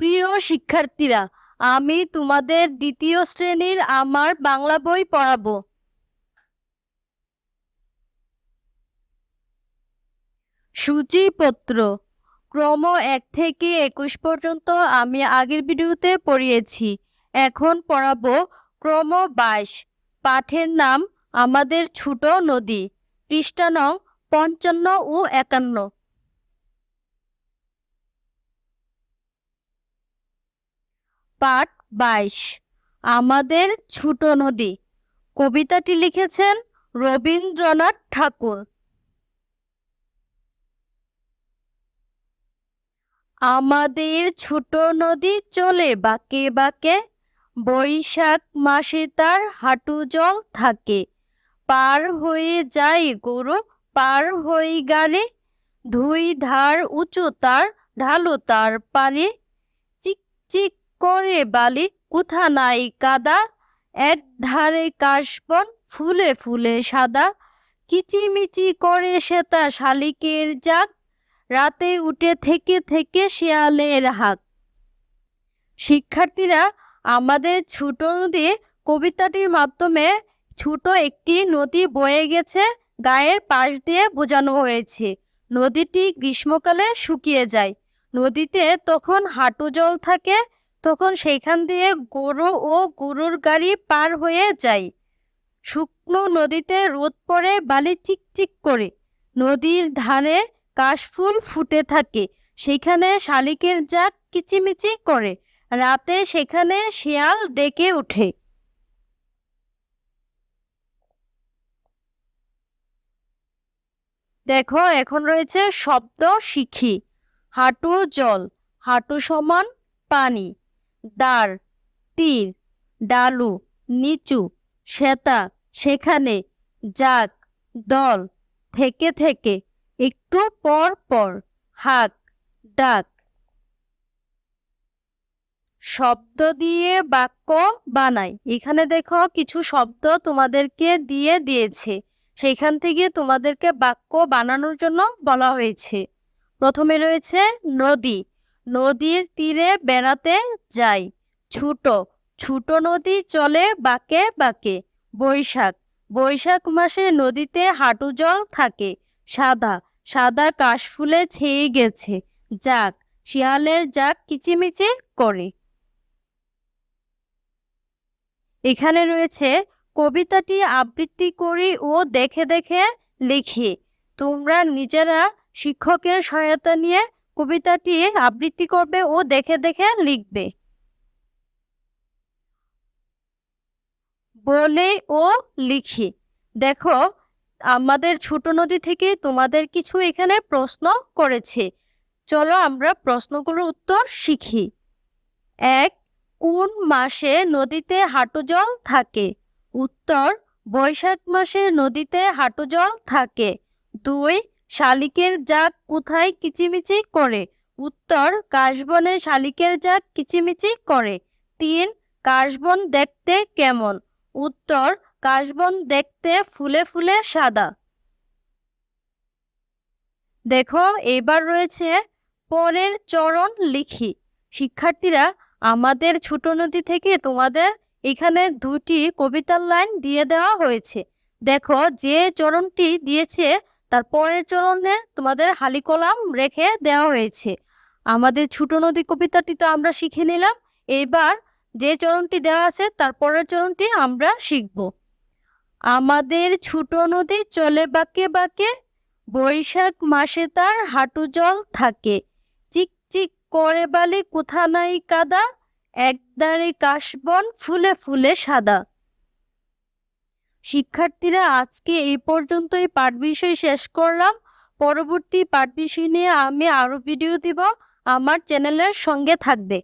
প্রিয় শিক্ষার্থীরা, আমি তোমাদের দ্বিতীয় শ্রেণির আমার বাংলা বই পড়াবো। সূচিপত্র। ক্রম এক থেকে একুশ পর্যন্ত আমি আগের ভিডিওতে পড়িয়েছি। এখন পড়াবো ক্রম বাইশ। পাঠের নাম, আমাদের ছোট নদী। পৃষ্ঠা নং, পঞ্চান্ন ও একান্ন। পাঠ বাইশ। আমাদের ছোট নদী। কবিতাটি লিখেছেন রবীন্দ্রনাথ ঠাকুর। আমাদের ছোট নদী চলে বাঁকে বাঁকে, বৈশাখ মাসে তার হাঁটু জল থাকে। পার হয়ে যায় গরু, পার হয়ে গাড়ি, ধুই ধার উঁচু তার ঢালু তার পারে চিক চিক করে বালি কোথা নাই কাদা। এক ধারে কাশবন ফুলে ফুলে সাদা। কিচিমিচি করে সেতা শালিকের জাগ। রাতে উঠে থেকে থেকে শেয়ালের হাক শিক্ষার্থীরা, আমাদের ছোট নদী কবিতাটির মাধ্যমে ছোট একটি নদী বয়ে গেছে, গায়ের পাশ দিয়ে বোঝানো হয়েছে। নদীটি গ্রীষ্মকালে শুকিয়ে যায়। নদীতে তখন হাঁটু জল থাকে তখন সেইখান দিয়ে গরু ও গরুর গাড়ি পার হয়ে যায় শুকনো নদীতে রোদ পড়ে, বালি চিকচিক করে। নদীর ধারে কাশফুল ফুটে থাকে। সেখানে শালিকের জাক কিচিমিচি করে। রাতে সেখানে শিয়াল ডেকে ওঠে। দেখো, এখন রয়েছে শব্দ শিখি। হাঁটু জল, হাঁটু সমান পানি। দাঁড়, তীর, ডালু, নিচু, শ্বেতা, সেখানে যাক দল, থেকে থেকে, একটু পর পর, হাক, ডাক। শব্দ দিয়ে বাক্য বানাই। এখানে দেখো কিছু শব্দ তোমাদেরকে দিয়ে দিয়েছে। সেইখান থেকে তোমাদেরকে বাক্য বানানোর জন্য বলা হয়েছে। প্রথমে রয়েছে নদী। নদীর তীরে বেড়াতে যাই। ছোট ছোট নদী চলে বাঁকে বাঁকে। বৈশাখ বৈশাখ মাসে নদীতে হাঁটু জল থাকে। সাদা সাদা কাশফুলে ছেয়ে গেছে। যাক, শিয়ালের যাক কিচিমিচি করে। এখানে রয়েছে কবিতাটি আবৃত্তি করি ও দেখে দেখে লিখি। তোমরা নিজেরা শিক্ষকের সহায়তা নিয়ে কবিতাটি আবৃত্তি করবে ও দেখে দেখে লিখবে। বলে ও লিখি। দেখো, আমাদের ছোট নদী থেকে তোমাদের কিছু এখানে প্রশ্ন করেছে। চলো আমরা প্রশ্নগুলোর উত্তর শিখি। এক, কোন মাসে নদীতে হাঁটু জল থাকে? উত্তর, বৈশাখ মাসে নদীতে হাঁটু জল থাকে। দুই শালিকের জাক কোথায় কিচিমিচি করে? উত্তর, কাশবনে শালিকের জাক কিচিমিচি করে। তিন, কাশবন দেখতে কেমন? উত্তর, কাশবন দেখতে ফুলে ফুলে সাদা। দেখো, এবার রয়েছে পরের চরণ লিখি। শিক্ষার্থীরা, আমাদের ছোট নদী থেকে তোমাদের এখানে দুটি কবিতার লাইন দিয়ে দেওয়া হয়েছে। দেখো, যে চরণটি দিয়েছে তার পরের চরণে তোমাদের হালি কলাম রেখে দেওয়া হয়েছে। আমাদের ছোট নদী কবিতাটি তো আমরা শিখে নিলাম। এবার যে চরণটি দেওয়া আছে, তার পরের চরণটি আমরা শিখব। আমাদের ছোট নদী চলে বাঁকে বাঁকে, বৈশাখ মাসে তার হাঁটু জল থাকে। চিক চিক করে বালি কোথা নাই কাদা, একদারে কাশবন ফুলে ফুলে সাদা। শিক্ষার্থীরা আজকে এই পর্যন্তই পাঠ বিষয় শেষ করলাম। পরবর্তী পাঠ বিষয় নিয়ে আমি আরও ভিডিও দিব। আমার চ্যানেলের সঙ্গে থাকবে।